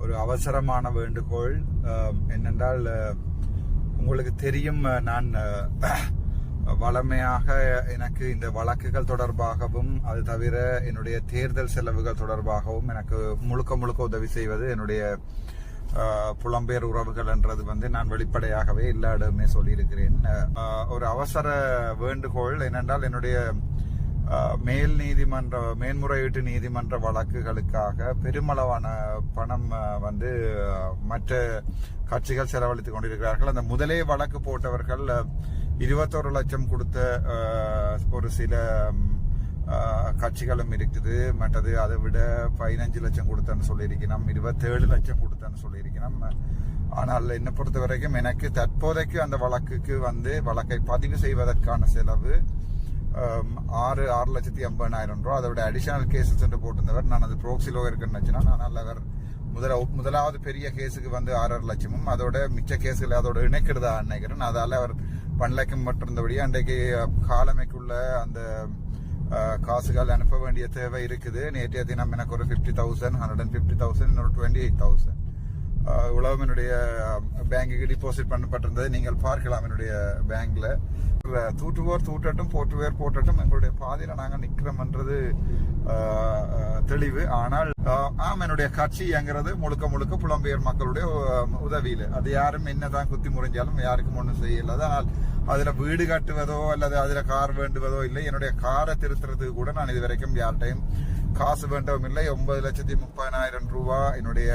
ஒரு அவசரமான வேண்டுகோள். என்னென்றால் உங்களுக்கு தெரியும் நான் வளமையாக எனக்கு இந்த வழக்குகள் தொடர்பாகவும் அது தவிர என்னுடைய தேர்தல் செலவுகள் தொடர்பாகவும் எனக்கு முழுக்க முழுக்க உதவி செய்வது என்னுடைய புலம்பெயர் உறவுகள் என்றது வந்து நான் வெளிப்படையாகவே எல்லா இடமே சொல்லியிருக்கிறேன் ஒரு அவசர வேண்டுகோள் என்னென்றால் என்னுடைய மேல் நீதிமன்ற மேன்முறையீட்டு நீதிமன்ற வழக்குகளுக்காக பெருமளவான பணம் வந்து மற்ற கட்சிகள் செலவழித்துக் கொண்டிருக்கிறார்கள். அந்த முதலே வழக்கு போட்டவர்கள் இருபத்தோரு லட்சம் கொடுத்த ஒரு சில கட்சிகளும் இருக்குது. மற்றது அதை விட பதினஞ்சு லட்சம் கொடுத்தேன்னு சொல்லியிருக்கணும். இருபத்தேழு லட்சம் கொடுத்தேன்னு சொல்லியிருக்கிறோம் ஆனால் என்னை பொறுத்த வரைக்கும் எனக்கு தற்போதைக்கு அந்த வழக்குக்கு வந்து வழக்கை பதிவு செய்வதற்கான செலவு ஆறு ஆறு லட்சத்தி ஐம்பதாயிரம் ரூபா அதோட அடிஷனல் கேஸஸ் என்று போட்டிருந்தவர் நான் அது ப்ரோக்சிலோ இருக்குன்னு நினைச்சேன் ஆனால் அவர் முதல முதலாவது பெரிய கேஸுக்கு வந்து ஆறரை லட்சமும் அதோட மிச்ச கேஸுகளை அதோட இணைக்கிறதா நினைக்கிறேன் அதால அவர் ஒன் லட்சம் மட்டும் இருந்தபடி அன்றைக்கு காலமைக்குள்ள அந்த காசுகள் அனுப்ப வேண்டிய தேவை இருக்குது நேற்றைய தினம் எனக்கு ஒரு fifty thousand hundred and fifty thousand ஒரு டுவெண்ட்டி எயிட் தௌசண்ட் உலகம் என்னுடைய பேங்குக்கு டிபாசிட் பண்ணப்பட்டிருந்தது நீங்கள் பார்க்கலாம் என்னுடைய பேங்க்ல தூட்டுவோர் தூட்டட்டும் போட்டுவேர் போட்டட்டும் எங்களுடைய பாதையில நாங்கள் நிக்கிறோம்ன்றது தெளிவு. ஆனால் ஆம் என்னுடைய கட்சிங்கிறது முழுக்க முழுக்க புலம்பெயர் மக்களுடைய உதவியில். அது யாரும் என்னதான் குத்தி முறிஞ்சாலும் யாருக்கும் ஒன்றும் செய்யல. ஆனால் அதுல வீடு கட்டுவதோ அல்லது அதுல கார் வேண்டுவதோ இல்லை என்னுடைய காரை திருத்துறதுக்கு கூட நான் இது வரைக்கும் யார்கிட்டையும் காசு வேண்டவும் இல்லை. ஒன்பது லட்சத்தி முப்பதாயிரம் ரூபாய் என்னுடைய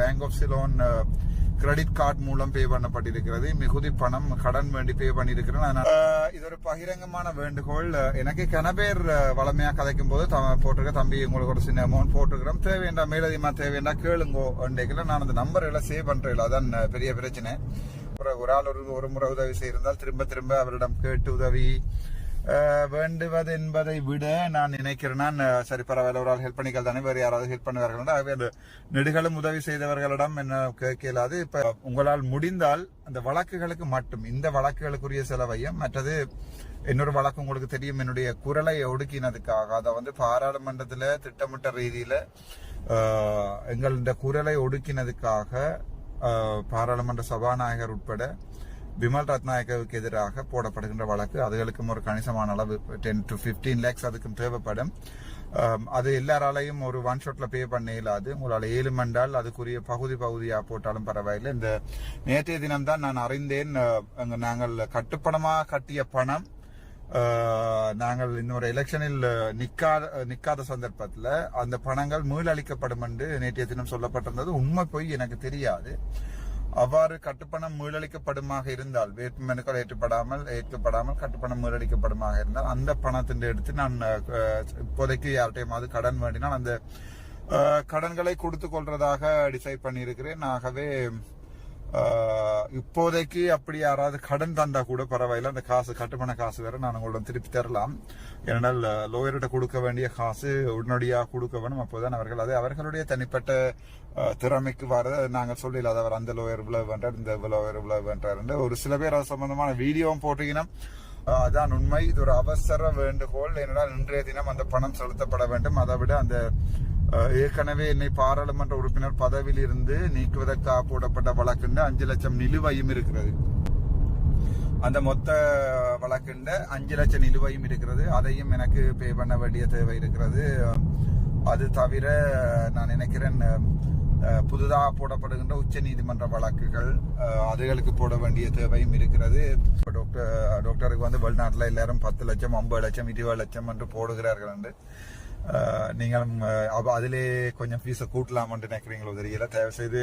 bank of Ceylon credit card மூலம் பே பண்ணப்பட்டிருக்கிறது. மிகுதி பணம் கடன் வேண்டி பே பண்ணியிருக்கிறேன். இது ஒரு பகிரங்கமான வேண்டுகோள். எனக்கு கனபேர் வளமையா கதைக்கும் போது போட்டிருக்க தம்பி உங்களுக்கு ஒரு சின்ன அமௌண்ட் போட்டிருக்கிறோம். தேவையண்டா மேலதிகமா தேவையண்டா கேளுங்கோ அன்றைக்குல நான் அந்த நம்பர் எல்லாம் சேவ் பண்றேன். அதான் பெரிய பிரச்சனை. ஒரு ஒரு ஆள் ஒரு ஒரு முறை உதவி செய்திருந்தால் திரும்ப திரும்ப அவரிடம் கேட்டு உதவி வேண்டுவது என்பதை விட நான் நினைக்கிறேன். நான், சரி பரவாயில்ல ஒரு ஆள் ஹெல்ப் பண்ணிக்கல் தானே. வேறு யாராவது ஹெல்ப் பண்ணுவார்கள் ஆகவே அந்த நெடுகளும் உதவி செய்தவர்களிடம் என்ன கேட்கலாது இப்ப உங்களால் முடிந்தால் அந்த வழக்குகளுக்கு மட்டும் இந்த வழக்குகளுக்குரிய செலவையும் மற்றது இன்னொரு வழக்கு உங்களுக்கு தெரியும் என்னுடைய குரலை ஒடுக்கினதுக்காக. அதை வந்து பாராளுமன்றத்தில் திட்டமிட்ட ரீதியில் எங்கள் இந்த குரலை ஒடுக்கினதுக்காக பாராளுமன்ற சபாநாயகர் உட்பட விமல் ரத்நாயக்கவுக்கு எதிராக போடப்படுகின்ற வழக்கு. அதுகளுக்கும் ஒரு கணிசமான அளவு டென் டு 15 லேக்ஸ் அதுக்கும் தேவைப்படும். அது எல்லாராலையும் ஒரு ஒன் ஷாட்ல பே பண்ண இயலாது. உங்களால் ஏழு மண்டால் அதுக்குரிய பகுதி பகுதியா போட்டாலும் பரவாயில்லை. இந்த நேற்றைய தினம் தான் நான் அறிந்தேன் நாங்கள் கட்டுப்பணமாக கட்டிய பணம் நாங்கள் இன்னொரு எலெக்ஷனில் நிக்காத நிக்காத சந்தர்ப்பத்தில் அந்த பணங்கள் மீளளிக்கப்படும் என்று நேற்றைய தினம் சொல்லப்பட்டிருந்தது. உண்மை போய் எனக்கு தெரியாது. அவ்வாறு கட்டுப்பணம் மீளளிக்கப்படுமாக இருந்தால் வேட்புமனுக்கள் ஏற்றுப்படாமல் ஏற்கப்படாமல் கட்டுப்பணம் மீளளிக்கப்படுமாக இருந்தால் அந்த பணத்தின் எடுத்து நான் இப்போதைக்கு யார்கிட்டையுமாவது கடன் வேண்டினால் அந்த கடன்களை கொடுத்து கொள்றதாக டிசைட் பண்ணியிருக்கிறேன். ஆகவே இப்போதைக்கு அப்படி யாராவது கடன் தந்தா கூட பரவாயில்ல. அந்த காசு கட்டுப்பண காசு வேற நான் உங்களிடம் திருப்பி தரலாம். ஏனென்றால் லோயர்கிட்ட கொடுக்க வேண்டிய காசு உடனடியாக கொடுக்க வேணும். அப்போதான் அவர்கள் அது அவர்களுடைய தனிப்பட்ட திறமைக்கு வர நாங்கள் சொல்லல அவர் அந்த லோயர் இவ்வளவு வேண்டார் இந்த லோயர் இவ்வளவு வேண்டார் ஒரு சில பேர் அது சம்பந்தமான வீடியோவும் போட்டீங்கன்னா அதான் உண்மை. இது ஒரு அவசர வேண்டுகோள். ஏனென்றால் இன்றைய தினம் அந்த பணம் செலுத்தப்பட வேண்டும். அதை விட அந்த ஏற்கனவே என்னை பாராளுமன்ற உறுப்பினர் பதவியில் இருந்து நீக்குவதற்காக போடப்பட்ட வழக்குண்ட அஞ்சு லட்சம் நிலுவையும் இருக்கிறது. அந்த மொத்த வழக்குண்ட அஞ்சு லட்சம் நிலுவையும் இருக்கிறது. அதையும் எனக்கு பே பண்ண வேண்டிய தேவை இருக்கிறது. அது தவிர நான் நினைக்கிறேன் புதிதாக போடப்படுகின்ற உச்ச நீதிமன்ற வழக்குகள் அதுகளுக்கு போட வேண்டிய தேவையும் இருக்கிறது. இப்போ டாக்டர் டாக்டருக்கு வந்து வெளிநாட்டில் எல்லாரும் பத்து லட்சம் ஐம்பது லட்சம் இருபது லட்சம் என்று போடுகிறார்கள் என்று. நீங்களும் அதிலே கொஞ்சம் ஃபீஸை கூட்டலாமான்னு நினைக்கிறீங்களோ தெரியல. தயவுசெய்து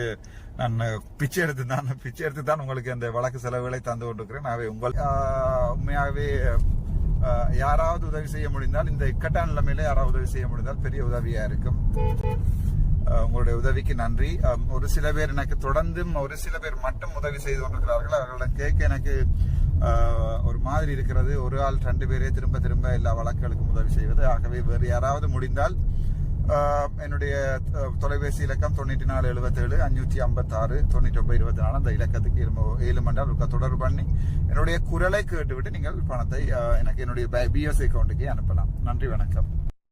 நான் பிச்சை எடுத்து தான் பிச்சை எடுத்து தான் உங்களுக்கு அந்த வழக்கு செலவுகளை தந்து கொண்டிருக்கிறேன். அவை உங்கள் உண்மையாகவே யாராவது உதவி செய்ய முடிந்தால் இந்த இக்கட்டான நிலைமையில யாராவது உதவி செய்ய முடிந்தால் பெரிய உதவியா இருக்கும். உங்களுடைய உதவிக்கு நன்றி. ஒரு சில பேர் எனக்கு தொடர்ந்தும் ஒரு சில பேர் மட்டும் உதவி செய்து கொண்டிருக்கிறார்கள். அவர்களிடம் கேட்க எனக்கு ஒரு மாதிரி இருக்கிறது. ஒரு ஆள் ரெண்டு பேரே திரும்ப திரும்ப எல்லா வழக்குகளுக்கும் உதவி செய்வது. ஆகவே வேறு யாராவது முடிந்தால் என்னுடைய தொலைபேசி இலக்கம் தொண்ணூற்றி நாலு எழுபத்தேழு அஞ்சூற்றி ஐம்பத்தாறு தொண்ணூற்றி ஒன்பது இருபத்தி நாலு அந்த இலக்கத்துக்கு ஏழு மண்டால் இருக்க தொடர்பு பண்ணி என்னுடைய குரலை கேட்டுவிட்டு நீங்கள் பணத்தை எனக்கு என்னுடைய பிஎஸ் அக்கௌண்ட்டுக்கே அனுப்பலாம். நன்றி வணக்கம்.